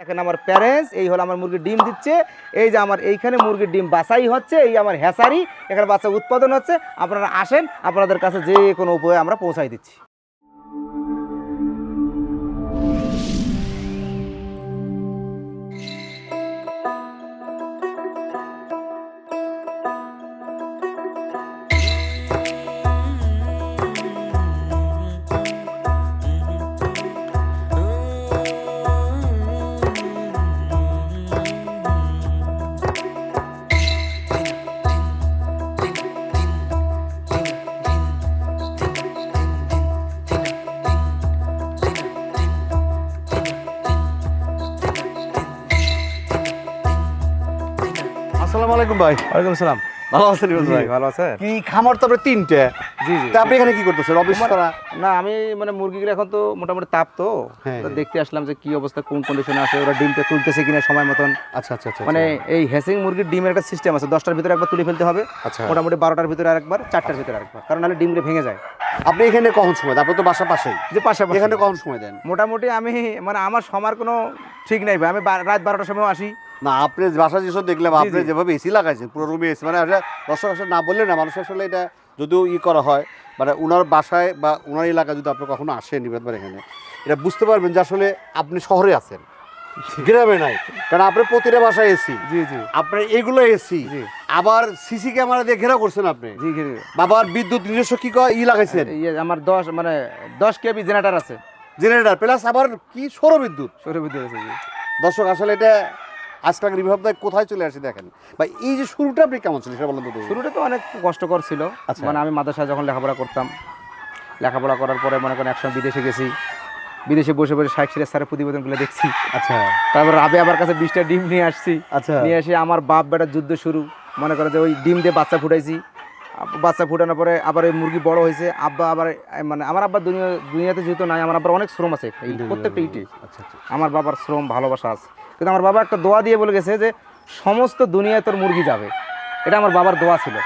দেখেন আমার প্যারেন্টস এই হলো আমার মুরগির ডিম দিচ্ছে। এই যে আমার এইখানে মুরগির ডিম বাছাই হচ্ছে, এই আমার হ্যাসারি এখানে বাচ্চা উৎপাদন হচ্ছে। আপনারা আসেন, আপনাদের কাছে যে কোনো উপায়ে আমরা পৌঁছাই দিচ্ছি। আলাইকুম ভাই। ওয়ালাইকুম আসসালাম। ভালো আছেন ভাই? ভালো আছে কি খামার তো আপনার তিনটে? জি জি। তা আপনি এখানে কি করতেছেন? অফিস করা না আমি মানে মুরগিগুলো এখন তো মোটামুটি তাপ তো। হ্যাঁ। দেখতে আসলাম যে কি অবস্থা কোন কন্ডিশনে আছে ওরা ডিমটা তুলতেছে কিনা সময় মতন। আচ্ছা আচ্ছা আচ্ছা মানে এই হ্যাসিং মুরগির ডিমের একটা সিস্টেম আছে দশটার ভিতরে একবার তুলে ফেলতে হবে আচ্ছা। মোটামুটি বারোটার ভিতরে আরেকবার চারটার ভিতরে আরেকবার কারণ নাহলে ডিমগুলো ভেঙে যায়। আপনি এখানে কখন সময় দেন? আপনি তো বাসা পাশেই। যে পাশাপাশি এখানে কখন সময় দেন? মোটামুটি আমি মানে আমার সময়ের কোনো ঠিক নাই ভাই আমি রাত বারোটার সময় আসি। না আপনি বাসা যেসব দেখলাম আপনি যেভাবে এসি লাগাইছেন পুরো রুমে এসি মানে দর্শক আসলে না বললে না মানুষ আসলে এটা যদিও ই করা হয় মানে ওনার বাসায় বা ওনার এলাকায় যদি আপনি কখনো আসেন নিবেদন এখানে এটা বুঝতে পারবেন যে আসলে আপনি শহরে আছেন গ্রামে নাই কারণ আপনি প্রতিটা বাসায় এসি জি জি। আপনার এগুলো এসি আবার সিসি ক্যামেরা দিয়ে ঘেরা করছেন আপনি জি বাবার বিদ্যুৎ নিজস্ব কি কয় ই লাগাইছেন? ইয়ে আমার দশ মানে দশ কেবি জেনারেটার আছে। জেনারেটর প্লাস আবার কি সৌর বিদ্যুৎ সৌর বিদ্যুৎ আছে দর্শক আসলে এটা আজকাল রিভাবদায় কোথায় চলে আসে দেখেন। বা এই যে শুরুটা আপনি কেমন ছিল সেটা বলেন তো শুরুটা তো অনেক কষ্টকর ছিল। আচ্ছা। মানে আমি মাদ্রাসায় যখন লেখাপড়া করতাম লেখাপড়া করার পরে মনে করেন একসময় বিদেশে গেছি। বিদেশে বসে বসে ষাট সিরের স্যারের প্রতিবেদনগুলো দেখছি। আচ্ছা। তারপর রাবে আবার কাছে বিশটা ডিম নিয়ে আসছি। আচ্ছা। নিয়ে এসে আমার বাপ বেটার যুদ্ধ শুরু। মনে করে যে ওই ডিম দিয়ে বাচ্চা ফুটাইছি। বাচ্চা ফুটানোর পরে আবার ওই মুরগি বড় হয়েছে। আব্বা আবার মানে আমার আব্বা দুনিয়া দুনিয়াতে যেহেতু নাই আমার আব্বার অনেক শ্রম আছে প্রত্যেকটা ইটে আচ্ছা আচ্ছা। আমার বাবার শ্রম ভালোবাসা আছে। কিন্তু আমার বাবা একটা দোয়া দিয়ে বলে গেছে যে সমস্ত দুনিয়ায় তোর মুরগি যাবে। এটা আমার বাবার দোয়া ছিল।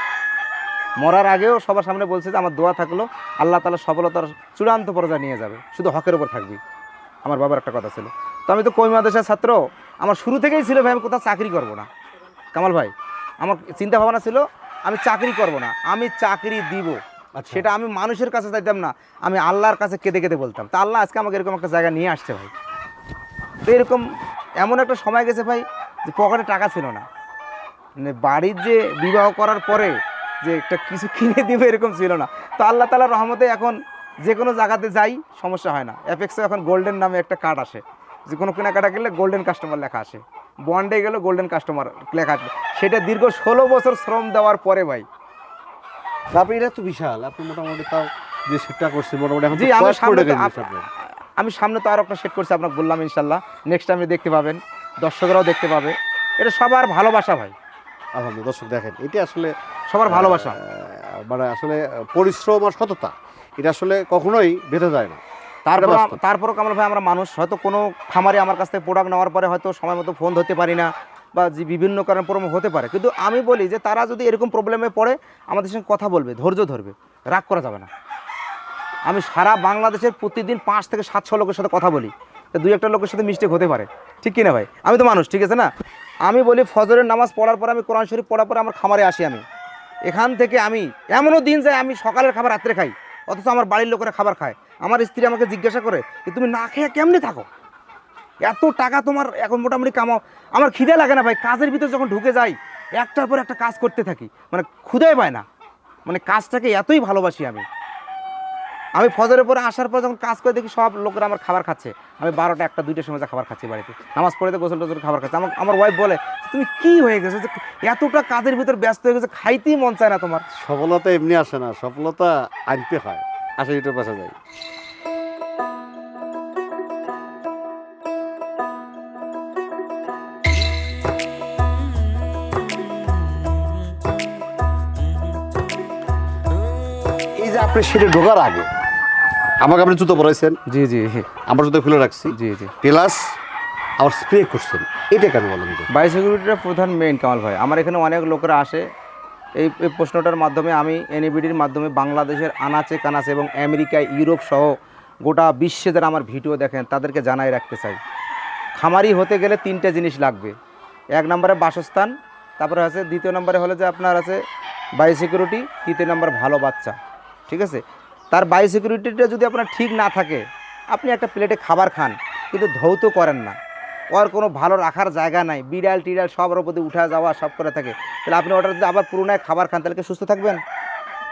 মরার আগেও সবার সামনে বলছে যে আমার দোয়া থাকল আল্লাহ তালা সফলতার চূড়ান্ত পর্যায়ে নিয়ে যাবে। শুধু হকের উপর থাকবি। আমার বাবার একটা কথা ছিল। তো আমি তো কই মাদ্রাসার ছাত্র আমার শুরু থেকেই ছিল ভাই আমি কোথাও চাকরি করব না। কামাল ভাই আমার চিন্তা ভাবনা ছিল আমি চাকরি করব না আমি চাকরি দিব। আচ্ছা। সেটা আমি মানুষের কাছে চাইতাম না আমি আল্লাহর কাছে কেঁদে কেঁদে বলতাম। তা আল্লাহ আজকে আমাকে এরকম একটা জায়গা নিয়ে আসছে ভাই। তো এরকম এমন একটা সময় গেছে ভাই যে পকেটে টাকা ছিল না। মানে বাড়ির যে বিবাহ করার পরে যে একটা কিছু কিনে দিবে এরকম ছিল না। তো আল্লাহ তালার রহমতে এখন যে কোনো জায়গাতে যাই সমস্যা হয় না। অ্যাপেক্সে এখন গোল্ডেন নামে একটা কার্ড আসে। যে কোনো কেনাকাটা গেলে গোল্ডেন কাস্টমার লেখা আসে। বন্ডে গেলে গোল্ডেন কাস্টমার লেখা আসবে। সেটা দীর্ঘ ষোলো বছর শ্রম দেওয়ার পরে ভাই। আপনি এটা তো বিশাল। আপনি মোটামুটি তাও যে সেটা করছেন মোটামুটি জি আমি কয়েক সামনে তো টাকা আপনার। আমি সামনে তো আরও একটা সেট করছি আপনাকে বললাম ইনশাল্লাহ। নেক্সট টাইমে দেখতে পাবেন দর্শকরাও দেখতে পাবে। এটা সবার ভালোবাসা ভাই। আলহামদুলিল্লাহ দর্শক দেখেন এটা আসলে সবার ভালোবাসা। মানে আসলে পরিশ্রম আর সততা এটা আসলে কখনোই বেঁধে যায় না। তারপর। তারপরও কামাল ভাই আমরা মানুষ হয়তো কোনো খামারে আমার কাছ থেকে প্রোডাক্ট নেওয়ার পরে হয়তো সময় মতো ফোন ধরতে পারি না বা যে বিভিন্ন কারণে প্রবলেম হতে পারে। কিন্তু আমি বলি যে তারা যদি এরকম প্রবলেমে পড়ে আমাদের সঙ্গে কথা বলবে ধৈর্য ধরবে রাগ করা যাবে না। আমি সারা বাংলাদেশের প্রতিদিন পাঁচ থেকে সাতশো লোকের সাথে কথা বলি। তো দুই একটা লোকের সাথে মিস্টেক হতে পারে। ঠিক কিনা ভাই? আমি তো মানুষ, ঠিক আছে না? আমি বলি ফজরের নামাজ পড়ার পরে আমি কোরআন শরীফ পড়ার পরে আমার খামারে আসি আমি। এখান থেকে আমি, এমনও দিন যায় আমি সকালের খাবার রাত্রে খাই। অথচ আমার বাড়ির লোকেরা খাবার খায়। আমার স্ত্রী আমাকে জিজ্ঞাসা করে যে, তুমি না খেয়ে কেমনি থাকো? এত টাকা তোমার এখন মোটামুটি কামাও। আমার খিদে লাগে না ভাই। কাজের ভিতর যখন ঢুকে যাই, একটার পর একটা কাজ করতে থাকি। মানে ক্ষুদাই পায় না। মানে কাজটাকে এতই ভালোবাসি আমি। আমি ফজরের পরে আসার পর যখন কাজ করে দেখি সব লোকেরা আমার খাবার খাচ্ছে। আমি বারোটা একটা দুইটার সময় খাবার খাচ্ছি বাড়িতে। নামাজ পড়ে গোসল টোসল খাবার খাচ্ছে। আমার আমার ওয়াইফ বলে, তুমি কি হয়ে গেছো? যে এতটা কাজের ভিতর ব্যস্ত হয়ে গেছে, খাইতেই মন চায় না তোমার। সফলতা এমনি আসে না, সফলতা আনতে হয়। আসলে এটার পাশে যায় আপনি সেটা ঢোকার আগে আমাকে আপনি জুতো পরাইছেন? জি জি আমার জুতো খুলে রাখছি। জি জি। প্লাস আবার স্প্রে করছেন। এটা কেন বলেন বায়োসিকিউরিটিটা প্রধান মেইন কামাল ভাই। আমার এখানে অনেক লোকেরা আসে। এই এই প্রশ্নটার মাধ্যমে আমি এনএবিডির মাধ্যমে বাংলাদেশের আনাচে কানাচে এবং আমেরিকা ইউরোপ সহ গোটা বিশ্বে যারা আমার ভিডিও দেখেন তাদেরকে জানাই রাখতে চাই। খামারি হতে গেলে তিনটে জিনিস লাগবে। এক নম্বরে বাসস্থান তারপরে আছে দ্বিতীয় নম্বরে হলো যে আপনার আছে বায়ো সিকিউরিটি তৃতীয় নম্বর ভালো বাচ্চা। ঠিক আছে? তার বায়ো সিকিউরিটিটা যদি আপনার ঠিক না থাকে, আপনি একটা প্লেটে খাবার খান, কিন্তু ধৌত করেন না। ওর কোনো ভালো রাখার জায়গা নাই, বিড়াল টিড়াল সব ওর প্রতি উঠা যাওয়া সব করে থাকে। তাহলে আপনি ওটা যদি আবার পুরোনায় খাবার খান, তাহলে সুস্থ থাকবেন?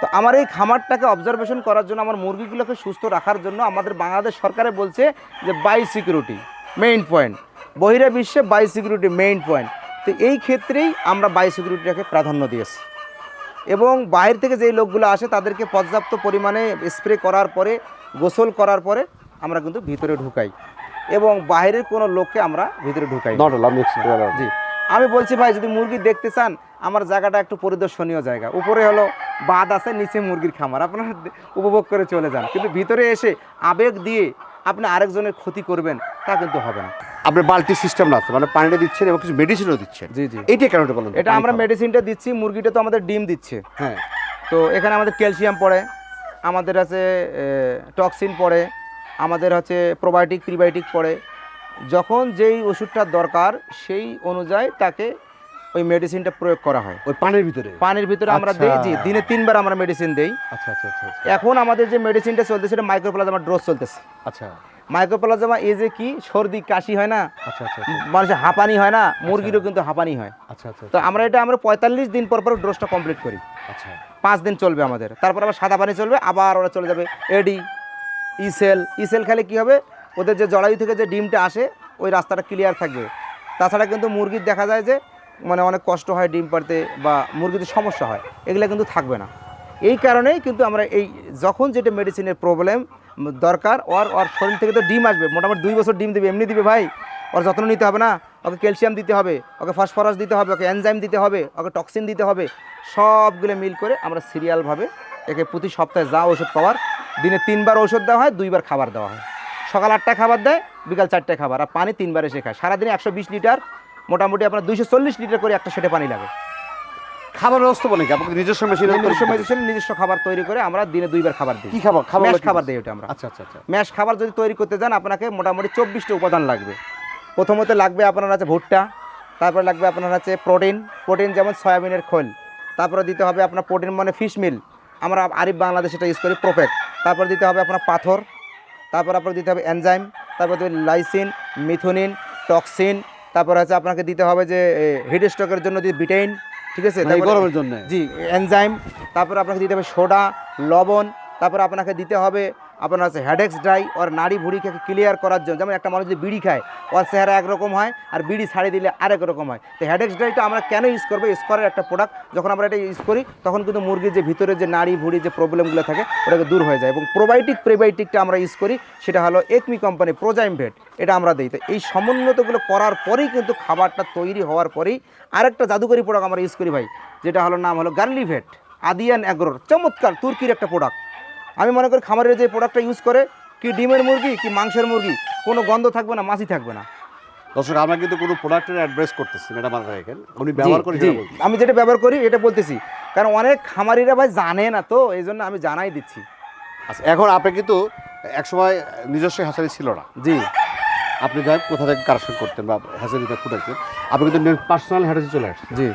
তো আমার এই খামারটাকে অবজারভেশন করার জন্য আমার মুরগিগুলোকে সুস্থ রাখার জন্য আমাদের বাংলাদেশ সরকারে বলছে যে বাই সিকিউরিটি মেইন পয়েন্ট বহিরা বিশ্বে বাই সিকিউরিটি মেইন পয়েন্ট তো এই ক্ষেত্রেই আমরা বাই সিকিউরিটিটাকে প্রাধান্য দিয়েছি। এবং বাইরে থেকে যেই লোকগুলো আসে তাদেরকে পর্যাপ্ত পরিমাণে স্প্রে করার পরে গোসল করার পরে আমরা কিন্তু ভিতরে ঢুকাই এবং বাইরের কোনো লোককে আমরা ভিতরে ঢুকাই জি। আমি বলছি ভাই যদি মুরগি দেখতে চান আমার জায়গাটা একটু পরিদর্শনীয় জায়গা। উপরে হলো বাদ আছে নিচে মুরগির খামার। আপনারা উপভোগ করে চলে যান। কিন্তু ভিতরে এসে আবেগ দিয়ে আপনি আরেকজনের ক্ষতি করবেন তা কিন্তু হবে না। আপনার বালতি সিস্টেম আছে মানে পানিটা দিচ্ছেন এবং কিছু মেডিসিনও দিচ্ছেন। জি জি। এইটা কেন এটা বলেন? এটা আমরা মেডিসিনটা দিচ্ছি মুরগিটা তো আমাদের ডিম দিচ্ছে। হ্যাঁ। তো এখানে আমাদের ক্যালসিয়াম পড়ে আমাদের আছে টক্সিন পড়ে আমাদের হচ্ছে প্রোবায়োটিক প্রিবায়োটিক পড়ে। যখন যেই ওষুধটার দরকার সেই অনুযায়ী তাকে ওই মেডিসিনটা প্রয়োগ করা হয়। ওই পানির ভিতরে? পানির ভিতরে আমরা আচ্ছা। দিই জি দিনে তিনবার আমরা মেডিসিন দেই। আচ্ছা আচ্ছা আচ্ছা আচ্ছা। এখন আমাদের যে মেডিসিনটা চলতেছে সেটা মাইক্রোপ্লাজমা ড্রোজ চলতেছে। আচ্ছা। মাইক্রোপ্লাজমা এই যে কি সর্দি কাশি হয় না আচ্ছা আচ্ছা মানুষের হাঁপানি হয় না মুরগিরও কিন্তু হাঁপানি হয়। আচ্ছা আচ্ছা তো আমরা এটা আমরা পঁয়তাল্লিশ দিন পর পর ড্রোজটা কমপ্লিট করি। আচ্ছা। পাঁচ দিন চলবে আমাদের। তারপর আবার সাদা পানি চলবে আবার ওরা চলে যাবে এডি ইসেল ইসেল খেলে কি হবে? ওদের যে জলায়ু থেকে যে ডিমটা আসে ওই রাস্তাটা ক্লিয়ার থাকবে। তাছাড়া কিন্তু মুরগির দেখা যায় যে মানে অনেক কষ্ট হয় ডিম পাড়তে বা মুরগিতে সমস্যা হয়। এগুলো কিন্তু থাকবে না। এই কারণেই কিন্তু আমরা এই যখন যেটা মেডিসিনের প্রবলেম দরকার, ওর ওর শরীর থেকে তো ডিম আসবে, মোটামুটি দুই বছর ডিম দেবে, এমনি দিবে ভাই। ওর যত্ন নিতে হবে না, ওকে ক্যালসিয়াম দিতে হবে, ওকে ফসফরাস দিতে হবে, ওকে এনজাইম দিতে হবে, ওকে টক্সিন দিতে হবে, সবগুলো মিল করে আমরা সিরিয়ালভাবে একে প্রতি সপ্তাহে যা ওষুধ পাওয়ার, দিনে তিনবার ওষুধ দেওয়া হয়, দুইবার খাবার দেওয়া হয়। সকাল আটটায় খাবার দেয়, বিকাল চারটায় খাবার, আর পানি তিনবার এসে খায়। সারাদিনে একশো বিশ লিটার, মোটামুটি আপনার দুইশো চল্লিশ লিটার করে একটা সেটে পানি লাগে। খাবার ব্যবস্থা বলে কি? আপনাকে নিজস্ব মেশিন নিজস্ব মেডিসিন নিজস্ব খাবার তৈরি করে আমরা দিনে দুইবার খাবার দিই। কি খাবার? খাবার ম্যাশ খাবার দিই ওটা আমরা। আচ্ছা আচ্ছা আচ্ছা। ম্যাশ খাবার যদি তৈরি করতে যান আপনাকে মোটামুটি চব্বিশটা উপাদান লাগবে। প্রথমত লাগবে আপনার আছে ভুট্টা তারপরে লাগবে আপনার আছে প্রোটিন। প্রোটিন যেমন সয়াবিনের খোল। তারপরে দিতে হবে আপনার প্রোটিন মানে ফিশ মিল আমরা আরিফ বাংলাদেশ এটা ইউজ করি প্রোপেক তারপর দিতে হবে আপনার পাথর। তারপর আপনার দিতে হবে এনজাইম তারপর লাইসিন মিথুনিন টক্সিন তারপর হচ্ছে আপনাকে দিতে হবে যে হিট স্ট্রোকের জন্য যে বিটাইন ঠিক আছে? মানে গরমের জন্য? জি এনজাইম তারপর আপনাকে দিতে হবে সোডা লবণ তারপর আপনাকে দিতে হবে আপনার আছে হেডেক্স ড্রাই ওর নাড়ি ভুড়িকে ক্লিয়ার করার জন্য। যেমন একটা মানুষ যদি বিড়ি খায়, ওর চেহারা একরকম হয়, আর বিড়ি ছাড়িয়ে দিলে আরেক রকম হয়। তো হেডেক্স ড্রাইটা আমরা কেন ইউজ করব? স্কোয়ারের একটা প্রোডাক্ট যখন আমরা এটা ইউজ করি, তখন কিন্তু মুরগির যে ভিতরে যে নাড়ি ভুড়ি যে প্রবলেমগুলো থাকে, ওটাকে দূর হয়ে যায়। এবং প্রোবায়োটিক প্রেবায়োটিকটা আমরা ইউজ করি, সেটা হলো একমি কোম্পানি প্রোজাইম ভেট এটা আমরা দিই। তো এই সমন্বিতগুলো করার পরেই কিন্তু খাবারটা তৈরি হওয়ার পরেই আরেকটা জাদুকরি প্রোডাক্ট আমরা ইউজ করি ভাই, যেটা হলো নাম হলো গার্লি ভেট আদিয়ান অ্যাগ্রোর চমৎকার তুর্কির একটা প্রোডাক্ট আমি মনে করি খামারের যে প্রোডাক্টটা ইউজ করে কি ডিমের মুরগি কি মাংসের মুরগি কোনো গন্ধ থাকবে না মাছি থাকবে না। দর্শক আমরা কিন্তু কোনো প্রোডাক্টের অ্যাড্রেস করতেছি না, এটা মাথায় রাখেন উনি ব্যবহার করি। আমি যেটা ব্যবহার করি এটা বলতেছি কারণ অনেক খামারিরা ভাই জানে না তো এই জন্য আমি জানাই দিচ্ছি। আচ্ছা এখন আপনি কিন্তু একসময় নিজস্ব হাসারি ছিল না। জি। আপনি যাই কোথা থেকে কারেকশন করতেন বা হ্যাচারিটা ফুটাইছেন আপনি কিন্তু পার্সোনাল হ্যাচারি চলে আসছেন। জি।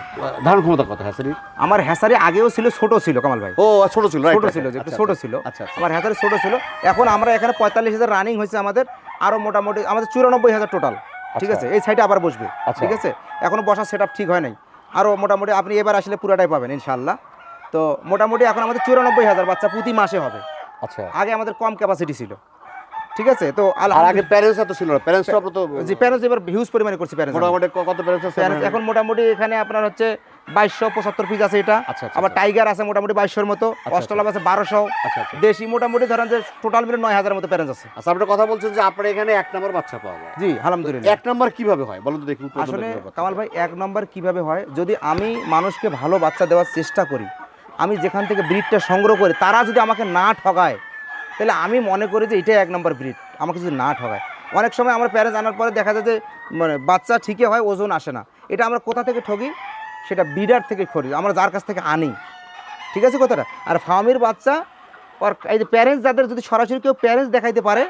ধারণ ক্ষমতা কত হ্যাসারি? আমার হ্যাসারি আগেও ছিল ছোট ছিল কামাল ভাই। ও ছোট ছিল ছোট ছিল যে আচ্ছা, ছোট আচ্ছা, ছিল। আচ্ছা আচ্ছা। আমার হ্যাসারি ছোট ছিল। এখন আমরা এখানে পঁয়তাল্লিশ হাজার রানিং হয়েছে আমাদের আরও মোটামুটি আমাদের চুরানব্বই হাজার টোটাল ঠিক। আছে? এই সাইডে আবার বসবে। ঠিক আছে? এখনও বসার সেট ঠিক হয় নাই। আরও মোটামুটি আপনি এবার আসলে পুরাটাই পাবেন ইনশাল্লাহ তো মোটামুটি এখন আমাদের চুরানব্বই হাজার বাচ্চা প্রতি মাসে হবে। আচ্ছা। আগে আমাদের কম ক্যাপাসিটি ছিল। ঠিক আছে? তো আর আগে প্যারেন্টস এত ছিল না। প্যারেন্টস তো জি প্যারেন্টস এবার হিউজ পরিমাণে করছি প্যারেন্টস মোটামুটি কত প্যারেন্টস আছে? এখন মোটামুটি এখানে আপনার হচ্ছে বাইশশো পঁচাত্তর পিস আছে এটা। আচ্ছা, আচ্ছা, আবার আচ্ছা। টাইগার আছে মোটামুটি বাইশশোর মতো। অস্ট্রেলাম আছে বারোশো। আচ্ছা আচ্ছা। দেশি মোটামুটি ধরেন যে টোটাল মিলে নয় হাজার মতো প্যারেন্টস আছে। আচ্ছা আপনি কথা বলছেন যে আপনার এখানে এক নম্বর বাচ্চা পাওয়া যায়। জি আলহামদুলিল্লাহ। এক নম্বর কীভাবে হয়? বলুন তো দেখি আসলে কামাল ভাই এক নম্বর কীভাবে হয়? যদি আমি মানুষকে ভালো বাচ্চা দেওয়ার চেষ্টা করি আমি যেখান থেকে ব্রিডটা সংগ্রহ করি তারা যদি আমাকে না ঠকায় তাহলে আমি মনে করি যে এটাই এক নম্বর ব্রিড আমাকে যদি না ঠকায় অনেক সময় আমার প্যারেন্টস আনার পরে দেখা যায় যে মানে বাচ্চা ঠিকই হয়, ওজন আসে না। এটা আমরা কোথা থেকে ঠকি সেটা ব্রিডার থেকে খরি আমরা যার কাছ থেকে আনি। ঠিক আছে কথাটা? আর ফার্মের বাচ্চা এই যে প্যারেন্টস যাদের যদি সরাসরি কেউ প্যারেন্টস দেখাইতে পারে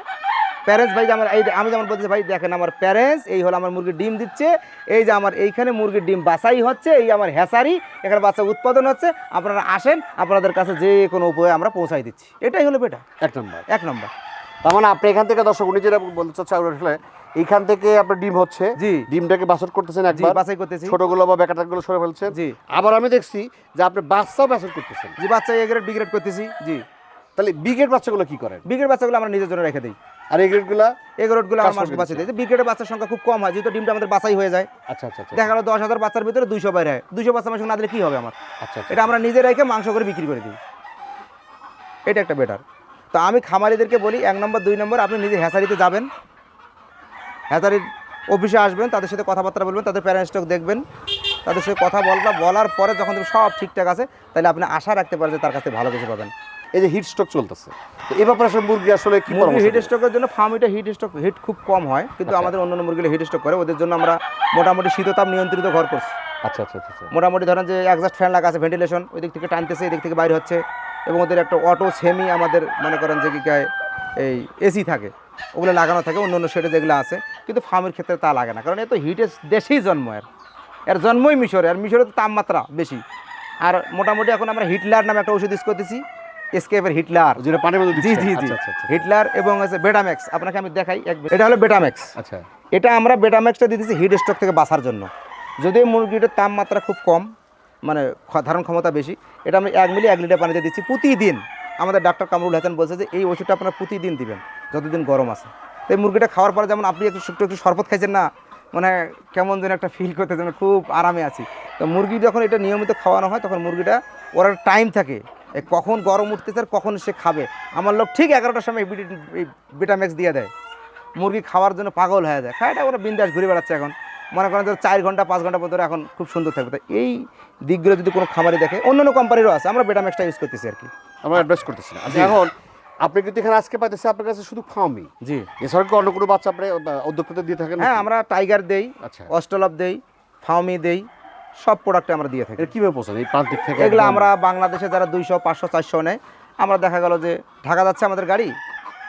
প্যারেন্টস ভাই যে আমার এই আমি যেমন বলছি ভাই দেখেন আমার প্যারেন্টস এই হলো আমার মুরগির ডিম দিচ্ছে। এই যে আমার এইখানে মুরগির ডিম বাছাই হচ্ছে এই আমার হ্যাসারি এখানে বাচ্চা উৎপাদন হচ্ছে। আপনারা আসেন আপনাদের কাছে যে কোনো উপায়ে আমরা পৌঁছাই দিচ্ছি। এটাই হলো বেটা। এক নম্বর। এক নম্বর। তার মানে আপনি এখান থেকে দর্শক উনি যেটা বলতে চাচ্ছে আসলে এইখান থেকে আপনার ডিম হচ্ছে। জি। ডিমটাকে বাছর করতেছেন একবার। বাছাই করতেছি। ছোটগুলো বা বেকাটাগুলো সরে ফেলছেন। জি। আবার আমি দেখছি যে আপনি বাচ্চাও বাছর করতেছেন। জি বাচ্চা এ গ্রেড বি গ্রেড করতেছি। জি। তাহলে বিগেট বাচ্চাগুলো কি করেন? বি গ্রেড বাচ্চাগুলো আমরা নিজের জন্য রেখে দিই। আর এই গ্রেডগুলো এই গ্রেডগুলো আমার মানুষকে বাঁচিয়ে দিই বি গ্রেডের বাচ্চার সংখ্যা খুব কম হয় যেহেতু ডিমটা আমাদের বাছাই হয়ে যায়। আচ্ছা আচ্ছা আচ্ছা। দেখা গেলো দশ হাজার বাচ্চার ভিতরে দুইশো বাইরে হয়। দুইশো বাচ্চা সঙ্গে না দিলে কী হবে আমার? আচ্ছা আচ্ছা এটা আমরা নিজে রেখে মাংস করে বিক্রি করে দিই। এটা একটা বেটার তো আমি খামারিদেরকে বলি এক নম্বর দুই নম্বর আপনি নিজে হ্যাসারিতে যাবেন। হ্যাসারির অফিসে আসবেন তাদের সাথে কথাবার্তা বলবেন তাদের প্যারেন্ট স্টক দেখবেন। তাদের সাথে কথা বলবা বলার পরে যখন সব ঠিকঠাক আছে তাহলে আপনি আশা রাখতে পারেন যে তার কাছে ভালো কিছু পাবেন। এই যে হিট স্ট্রোক চলতেছে তো এই ব্যাপারে আসলে মুরগি আসলে কি মুরগি হিট? স্ট্রোকের জন্য ফার্মিটা হিট স্ট্রোক হিট খুব কম হয় কিন্তু আচ্ছা। আমাদের অন্যান্য মুরগিগুলো হিট স্ট্রোক করে ওদের জন্য আমরা মোটামুটি শীততাপ নিয়ন্ত্রিত ঘর করছি আচ্ছা আচ্ছা আচ্ছা আচ্ছা। মোটামুটি ধরেন যে একজাস্ট ফ্যান লাগা আছে ভেন্টিলেশন ওই দিক থেকে টানতেছে এই দিক থেকে বাইরে হচ্ছে এবং ওদের একটা অটো সেমি আমাদের মনে করেন যে কি কয় এই এসি থাকে ওগুলো লাগানো থাকে অন্য অন্য শেডে যেগুলো আছে কিন্তু ফার্মের ক্ষেত্রে তা লাগে না কারণ এ তো হিটের দেশেই জন্ম এর এর জন্মই মিশরে আর মিশরে তো তাপমাত্রা বেশি আর মোটামুটি এখন আমরা হিটলার নামে একটা ওষুধ ইউজ করতেছি এসকেপের হিটলার যেটা পানির মধ্যে জি জি জি। আচ্ছা আচ্ছা আচ্ছা। হিটলার এবং আছে বেটাম্যাক্স আপনাকে আমি দেখাই এক এটা হলো বেটাম্যাক্স আচ্ছা। এটা আমরা বেটাম্যাক্সটা দিতেছি হিট স্ট্রোক থেকে বাঁচার জন্য। যদিও মুরগিটার তাপমাত্রা খুব কম মানে ধারণ ক্ষমতা বেশি এটা আমি এক মিলি এক লিটার পানিতে দিচ্ছি প্রতিদিন। আমাদের ডাক্তার কামরুল হাসান বলছে যে এই ওষুধটা আপনারা প্রতিদিন দিবেন যতদিন গরম আছে। তো এই মুরগিটা খাওয়ার পরে যেমন আপনি একটু একটু একটু শরবত খাইছেন না মানে কেমন যেন একটা ফিল করতে যেন খুব আরামে আছি। তো মুরগি যখন এটা নিয়মিত খাওয়ানো হয় তখন মুরগিটা ওর টাইম থাকে। কখন গরম উঠতেছে আর কখন সে খাবে? আমার লোক ঠিক এগারোটার সময় বিটাম্যাক্স দিয়ে দেয়। মুরগি খাওয়ার জন্য পাগল হয়ে যায়। খায়টা ওরা বিন্দাস ঘুরে বেড়াচ্ছে এখন। মনে করেন যে চার ঘণ্টা পাঁচ ঘণ্টা পর্যন্ত এখন খুব সুন্দর থাকবে। তো এই দিকগুলো যদি কোনো খামারি দেখে অন্য অন্য কোম্পানিরও আছে। আমরা বেটাম্যাক্সটা ইউজ করতেছি আর কি। আমরা অ্যাডভাইস করতেছি এখন আপনি কিন্তু এখানে আজকে পাইতেছে আপনার কাছে শুধু ফার্মই জি। এছাড়া কি অন্য কোনো বাচ্চা আপনি উদ্যোক্তাদের দিয়ে থাকেন হ্যাঁ আমরা টাইগার দেই আচ্ছা। অস্টলপ দেই ফাউমি দেই সব প্রোডাক্টে আমরা দিয়ে থাকি। কীভাবে পৌঁছান এই প্রান্তিক থেকে এগুলো আমরা বাংলাদেশে যারা দুইশো পাঁচশো চারশো নেয় আমরা দেখা গেল যে ঢাকা যাচ্ছে আমাদের গাড়ি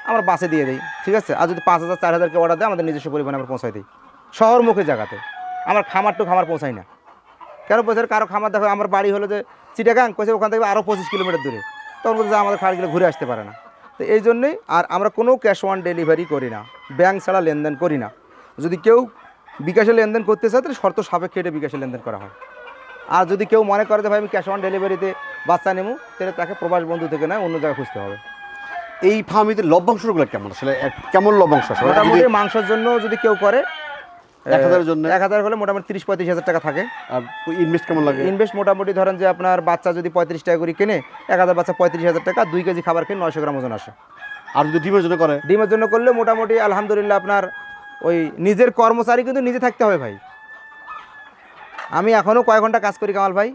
আমরা বাসে দিয়ে দিই ঠিক আছে? আর যদি পাঁচ হাজার চার হাজারকে অর্ডার দেয় আমাদের নিজস্ব পরিমাণে আমরা পৌঁছাই দিই। শহরমুখী জায়গাতে। আমার খামার টু খামার পৌঁছাই না। কেন পৌঁছায়? কারও খামার দেখো আমার বাড়ি হলো যে চিটাগাং কোথায় ওখান থেকে আরও পঁচিশ কিলোমিটার দূরে। তখন বলছে যে আমাদের খাড়িগুলো ঘুরে আসতে পারে না। তো এই জন্যই আর আমরা কোনো ক্যাশ অন ডেলিভারি করি না। ব্যাংক ছাড়া লেনদেন করি না। যদি কেউ বিকাশে লেনদেন করতে চায় তাহলে শর্ত সাপেক্ষে এটা বিকাশে লেনদেন করা হয়। আর যদি কেউ মনে করে যে ভাই আমি ক্যাশ অন ডেলিভারিতে বাচ্চা নেব তাহলে তাকে প্রবাস বন্ধু থেকে নয় অন্য জায়গায় খুঁজতে হবে। এই ফার্মিতে লভ্যাংশগুলো কেমন? আসলে কেমন লভ্যাংশ? আসলে মোটামুটি মাংসের জন্য যদি কেউ করে এক হাজারের জন্য? এক হাজার হলে মোটামুটি তিরিশ পঁয়ত্রিশ হাজার টাকা থাকে। আর ইনভেস্ট কেমন লাগে? ইনভেস্ট মোটামুটি ধরেন যে আপনার বাচ্চা যদি পঁয়ত্রিশ টাকা করে কেনে এক হাজার বাচ্চা পঁয়ত্রিশ হাজার টাকা দুই কেজি খাবার খেয়ে নয়শো গ্রাম ওজন আসে। আর যদি ডিমের জন্য করে? ডিমের জন্য করলে মোটামুটি আলহামদুলিল্লাহ আপনার ওই নিজের কর্মচারী কিন্তু নিজে থাকতে হবে ভাই। আমি এখনও কয় ঘণ্টা কাজ করি কামাল ভাই।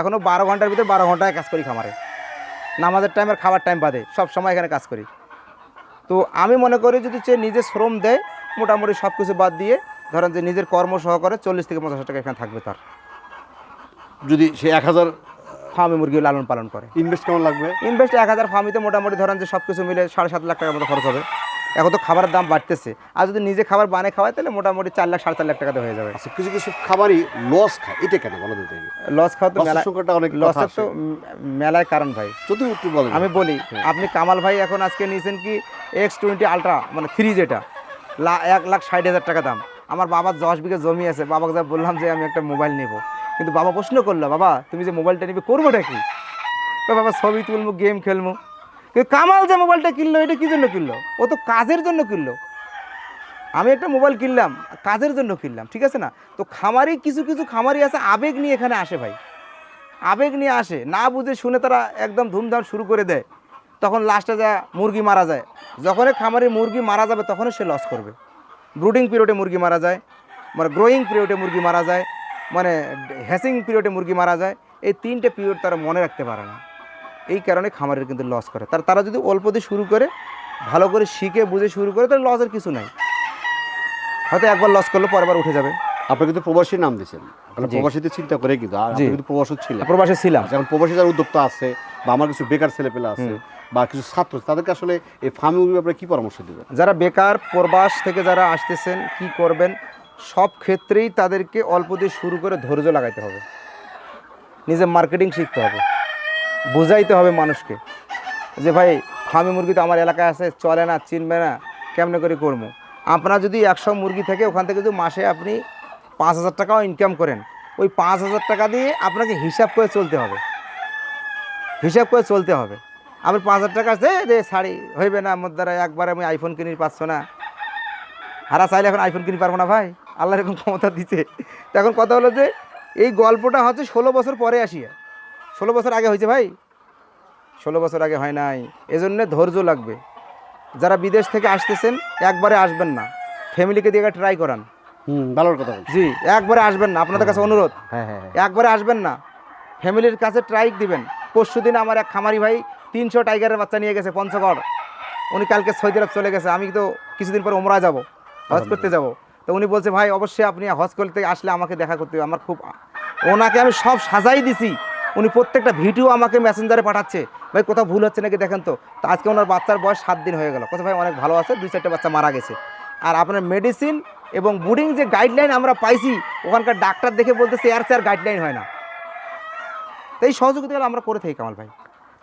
এখনও বারো ঘণ্টার ভিতরে বারো ঘন্টায় কাজ করি খামারে। নামাজের টাইম আর খাবার টাইম বাদে সব সময় এখানে কাজ করি। তো আমি মনে করি যদি সে নিজে শ্রম দেয় মোটামুটি সব কিছু বাদ দিয়ে ধরেন যে নিজের কর্ম সহকারে চল্লিশ থেকে পঞ্চাশ টাকা এখানে থাকবে তার। যদি সে এক হাজার ফার্মে মুরগি লালন পালন করে। ইনভেস্ট কেমন লাগবে? ইনভেস্ট এক হাজার ফার্মিতে মোটামুটি ধরেন যে সব কিছু মিলে সাড়ে সাত লাখ টাকার মতো খরচ হবে। এখন তো খাবারের দাম বাড়তেছে। আর যদি নিজে খাবার বানিয়ে খাওয়ায় তাহলে মোটামুটি চার লাখ সাড়ে চার লাখ টাকাতে হয়ে যাবে। আচ্ছা কিছু কিছু খাবারই লস খায়। এটা কেন বলো তো দেখি। লস খাওয়া তো সংখ্যাটা অনেক লসের তো মেলায় কারণ ভাই। যদি একটু বলেন। আমি বলি হ্যাঁ। আপনি কামাল ভাই এখন আজকে নিয়েছেন কি এক্স টোয়েন্টি আলট্রা মানে থ্রি যেটা এক লাখ ষাট হাজার টাকা দাম। আমার বাবার দশ বিঘা জমি আছে বাবাকে যা বললাম যে আমি একটা মোবাইল নেব। কিন্তু বাবা প্রশ্ন করল বাবা তুমি যে মোবাইলটা নিবে করবোটা কি? বাবা ছবি তুলবো গেম খেলব। কামাল যে মোবাইলটা কিনলো, এটা কি জন্য কিনলো? ও তো কাজের জন্য কিনলো। আমি একটা মোবাইল কিনলাম, কাজের জন্য কিনলাম, ঠিক আছে না? তো খামারি, কিছু কিছু খামারি আছে, আবেগ নিয়ে এখানে আসে ভাই। আবেগ নিয়ে আসে, না বুঝে শুনে তারা একদম ধুমধাম শুরু করে দেয়। তখন লাস্টে যা মুরগি মারা যায়। যখনই খামারে মুরগি মারা যাবে, তখনই সে লস করবে। ব্রুডিং পিরিয়ডে মুরগি মারা যায় মানে গ্রোয়িং পিরিয়ডে মুরগি মারা যায় মানে হ্যাসিং পিরিয়ডে মুরগি মারা যায়, এই তিনটে পিরিয়ড তারা মনে রাখতে পারে না। এই কারণে খামারের কিন্তু লস করে। তার তারা যদি অল্প দিয়ে শুরু করে ভালো করে শিখে বুঝে শুরু করে তাহলে লসের কিছু নাই। হয়তো একবার লস করলে পরেরবার উঠে যাবে। আপনি কিন্তু প্রবাসী নাম দিয়েছেন। জি। প্রবাসীতে চিন্তা করে কিন্তু আর আপনি কিন্তু প্রবাসী ছিলেন। প্রবাসে ছিলাম। যেমন প্রবাসী যারা উদ্যোক্তা আছে বা আমার কিছু বেকার ছেলেপেলে আছে বা কিছু ছাত্র তাদেরকে আসলে এই ফার্মিং ব্যাপারে কী পরামর্শ দেবেন? যারা বেকার প্রবাস থেকে যারা আসতেছেন কি করবেন? সব ক্ষেত্রেই তাদেরকে অল্প দিয়ে শুরু করে ধৈর্য লাগাইতে হবে। নিজে মার্কেটিং শিখতে হবে। বুঝাইতে হবে মানুষকে যে ভাই ফার্মি মুরগি তো আমার এলাকায় আছে, চলে না, চিনবে না, কেমনে করে করব? আপনার যদি একশো মুরগি থেকে ওখান থেকে যদি মাসে আপনি পাঁচ হাজার টাকাও ইনকাম করেন, ওই পাঁচ হাজার টাকা দিয়ে আপনাকে হিসাব করে চলতে হবে। হিসাব করে চলতে হবে। আমি পাঁচ হাজার টাকা আছে যে শাড়ি হইবে না আমার দ্বারা একবার আমি আইফোন কিনে পারছ না। হারা চাইলে এখন আইফোন কিনে পারব না ভাই আল্লাহ এরকম ক্ষমতা দিতে। এখন কথা হলো যে, এই গল্পটা হচ্ছে ষোলো বছর পরে আসিয়া। ষোলো বছর আগে হয়েছে ভাই? ষোলো বছর আগে হয় নাই। এজন্য ধৈর্য লাগবে। যারা বিদেশ থেকে আসতেছেন একবারে আসবেন না। ফ্যামিলিকে দিয়ে ট্রাই করান। হুম ভালোর কথা জি একবারে আসবেন না। আপনাদের কাছে অনুরোধ। হ্যাঁ হ্যাঁ হ্যাঁ। একবারে আসবেন না। ফ্যামিলির কাছে ট্রাই দিবেন। পরশু দিন আমার এক খামারি ভাই তিনশো টাইগারের বাচ্চা নিয়ে গেছে পঞ্চগড়। উনি কালকে সৌদি আরব চলে গেছে। আমি তো কিছুদিন পর ওমরা যাব হজ করতে যাব। তো উনি বলছে ভাই অবশ্যই আপনি হজ করতে আসলে আমাকে দেখা করতে হবে। আমার খুব ওনাকে আমি সব সাজাই দিছি। উনি প্রত্যেকটা ভিডিও আমাকে মেসেঞ্জারে পাঠাচ্ছে। ভাই, কোথাও ভুল হচ্ছে নাকি দেখেন তো? আজকে ওনার বাচ্চার বয়স সাত দিন হয়ে গেল। কোথাও ভাই অনেক ভালো আছে, দুই চারটে বাচ্চা মারা গেছে। আর আপনার মেডিসিন এবং বুডিং যে গাইডলাইন আমরা পাইছি, ওখানকার ডাক্তার দেখে বলতেছে এর স্যার গাইডলাইন হয় না। তো এই সহযোগিতাগুলো আমরা করে থাকি কামাল ভাই।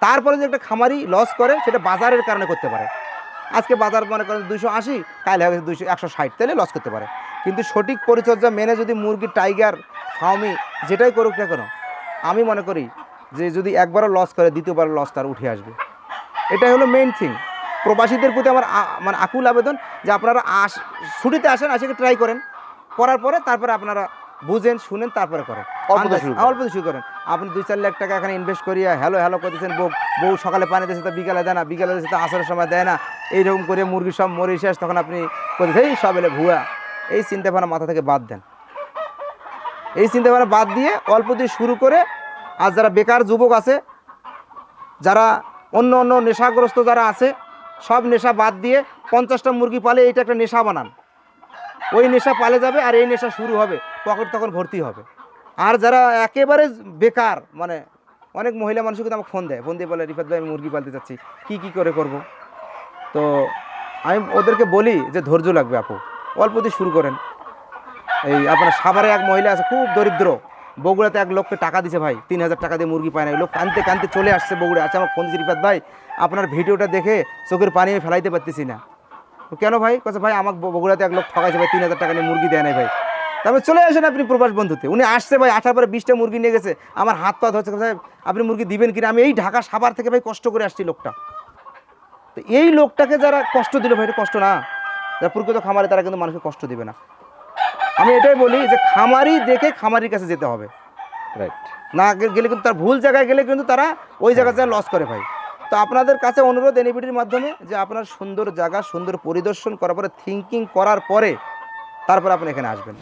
তারপরে যে একটা খামারি লস করে, সেটা বাজারের কারণে করতে পারে। আজকে বাজার মনে করেন দুশো আশি কাল হয়ে গেছে দুশো একশো ষাট, তাহলে লস করতে পারে। কিন্তু সঠিক পরিচর্যা মেনে যদি মুরগি টাইগার ফাউমি যেটাই করুক না কেন আমি মনে করি যে যদি একবারও লস করে দ্বিতীয়বার লস তার উঠে আসবে। এটাই হলো মেইন থিং প্রবাসীদের প্রতি আমার মানে আকুল আবেদন যে আপনারা আস ছুটিতে আসেন আসে ট্রাই করেন। করার পরে তারপরে আপনারা বুঝেন শুনেন তারপরে করেন। অল্প শুরু করেন। আপনি দুই চার লাখ টাকা এখানে ইনভেস্ট করিয়া হ্যালো হ্যালো করতেছেন বউ বউ সকালে পানি দিয়েছে তো বিকালে দেয় না বিকালে দিয়েছে তো আসরের সময় দেয় না। এইরকম করে মুরগি সব মরে শেষ তখন আপনি এই সব এলে ভুয়া। এই চিন্তা ভাবনা মাথা থেকে বাদ দেন। এই চিন্তা ভাবনা বাদ দিয়ে অল্প দিয়ে শুরু করে, আর যারা বেকার যুবক আছে, যারা অন্য অন্য নেশাগ্রস্ত যারা আছে, সব নেশা বাদ দিয়ে পঞ্চাশটা মুরগি পালে এইটা একটা নেশা বানান। ওই নেশা পালে যাবে আর এই নেশা শুরু হবে, পকেট তখন ভর্তি হবে। আর যারা একেবারে বেকার মানে অনেক মহিলা মানুষ কিন্তু আমাকে ফোন দেয়, ফোন দিয়ে বলে, রিফাত ভাই, আমি মুরগি পালতে চাচ্ছি কি কি করে করব? তো আমি ওদেরকে বলি যে ধৈর্য লাগবে আপু, অল্প দিয়ে শুরু করেন। এই আপনার সাভারে এক মহিলা আছে, খুব দরিদ্র। বগুড়াতে এক লোককে টাকা দিছে ভাই, তিন হাজার টাকা দিয়ে মুরগি পায় না। লোক কানতে কানতে চলে আসছে বগুড়া আচ্ছা আমার ফোন দিয়েছে রিফাত ভাই, আপনার ভিডিওটা দেখে চোখের পানি আমি ফেলাইতে পারতেছি না। কেন ভাই? কাছে ভাই আমার বগুড়াতে এক লোক ঠকাইছে ভাই, তিন হাজার টাকা নিয়ে মুরগি দেয় নাই ভাই। তারপরে চলে আসেন আপনি প্রবাস বন্ধুতে। উনি আসছে ভাই, আসার পরে বিশটা মুরগি নিয়ে গেছে। আমার হাত পা ধরছে সাহেব আপনি মুরগি দিবেন কিনা? আমি এই ঢাকা সাভার থেকে ভাই কষ্ট করে আসছি লোকটা। তো এই লোকটাকে যারা কষ্ট দিল ভাই, এটা কষ্ট না। যারা প্রকৃত খামারে, তারা কিন্তু মানুষকে কষ্ট দিবে না। আমি এটাই বলি যে খামারি দেখে খামারির কাছে যেতে হবে। রাইট না গেলে কিন্তু তার ভুল জায়গায় গেলে কিন্তু তারা ওই জায়গায় যায় লস করে ভাই। তো আপনাদের কাছে অনুরোধ এনইবিটির মাধ্যমে যে আপনার সুন্দর জায়গা সুন্দর পরিদর্শন করার পরে থিঙ্কিং করার পরে তারপর আপনি এখানে আসবেন।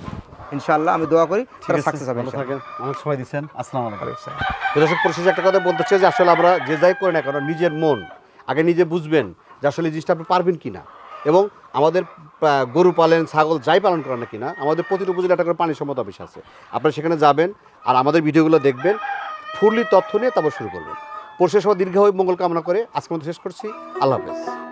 ইনশাআল্লাহ আমি দোয়া করি তারা সাকসেস হবে অনেক সময় দিচ্ছেন। আসসালামু আলাইকুম। দর্শক পরিশেষে একটা কথা বলতে চাই যে আসলে আমরা যে যাই করি না কারণ নিজের মন আগে নিজে বুঝবেন যে আসলে জিনিসটা আপনি পারবেন কিনা। এবং আমাদের গরু পালেন, ছাগল যাই পালন করেন না কিনা, আমাদের প্রতিটি উপজেলা একটা করে পানি সম্মত অফিস আছে। আপনারা সেখানে যাবেন আর আমাদের ভিডিওগুলো দেখবেন, ফুললি তথ্য নিয়ে তারপর শুরু করবেন। পরশের সময় দীর্ঘ হয়ে মঙ্গল কামনা করে আজকের মতো শেষ করছি। আল্লাহ হাফেজ।